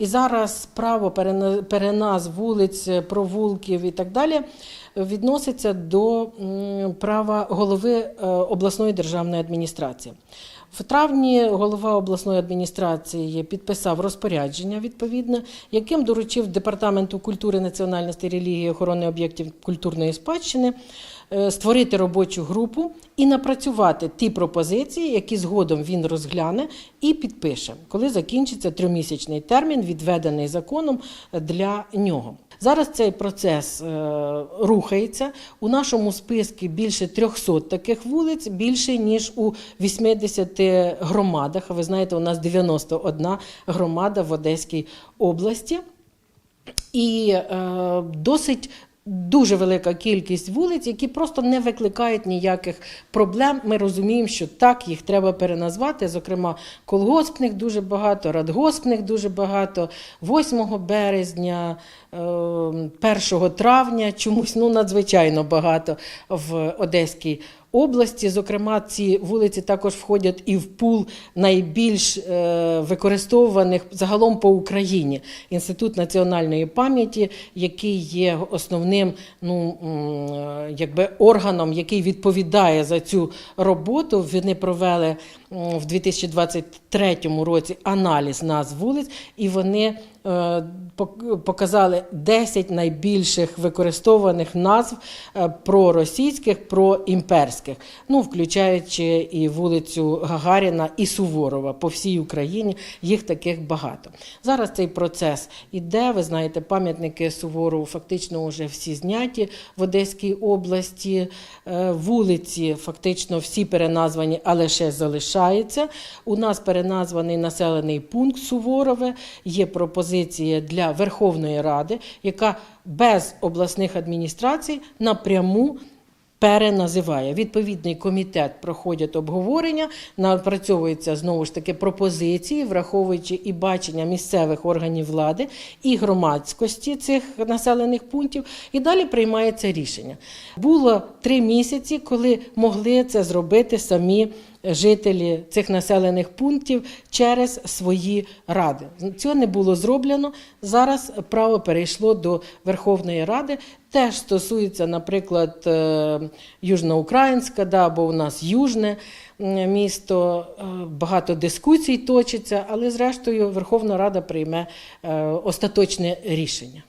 І зараз право переназ вулиць, провулків і так далі відноситься до права голови е, обласної державної адміністрації. В травні голова обласної адміністрації підписав розпорядження відповідне, яким доручив департаменту культури, національності, релігії, охорони об'єктів культурної спадщини е, створити робочу групу і напрацювати ті пропозиції, які згодом він розгляне і підпише, коли закінчиться тримісячний термін, відведений законом для нього. Зараз цей процес е, рухається. У нашому списку більше 300 таких вулиць, більше ніж у 80 громадах. Ви знаєте, у нас 91 громада в Одеській області. І е, досить дуже велика кількість вулиць, які просто не викликають ніяких проблем. Ми розуміємо, що так їх треба переназвати. Зокрема, колгоспних дуже багато, радгоспних дуже багато, 8 березня, е, 1 травня, чомусь ну, надзвичайно багато в Одеській області. Зокрема, ці вулиці також входять і в пул найбільш е, використовуваних загалом по Україні. Інститут національної пам'яті, який є основним ну, якби органом, який відповідає за цю роботу. Вони провели в 2023 році аналіз назв вулиць, і вони показали 10 найбільших використованих назв е, проросійських, проімперських, ну, включаючи і вулицю Гагаріна і Суворова по всій Україні. Їх таких багато. Зараз цей процес іде. Ви знаєте, пам'ятники Суворову фактично вже всі зняті в Одеській області. Е, Вулиці фактично всі переназвані, але ще залишаються. У нас переназваний населений пункт Суворове. Є пропозиція для Верховної Ради, яка без обласних адміністрацій напряму переназиває. Відповідний комітет проходять обговорення, напрацьовуються знову ж таки пропозиції, враховуючи і бачення місцевих органів влади і громадськості цих населених пунктів, і далі приймається рішення. Було три місяці, коли могли це зробити самі. Жителі цих населених пунктів через свої ради цього не було зроблено. Зараз право перейшло до Верховної Ради. Теж стосується, наприклад, е, Южноукраїнська, да, бо у нас южне місто. Е, Багато дискусій точиться, але зрештою Верховна Рада прийме е, остаточне рішення.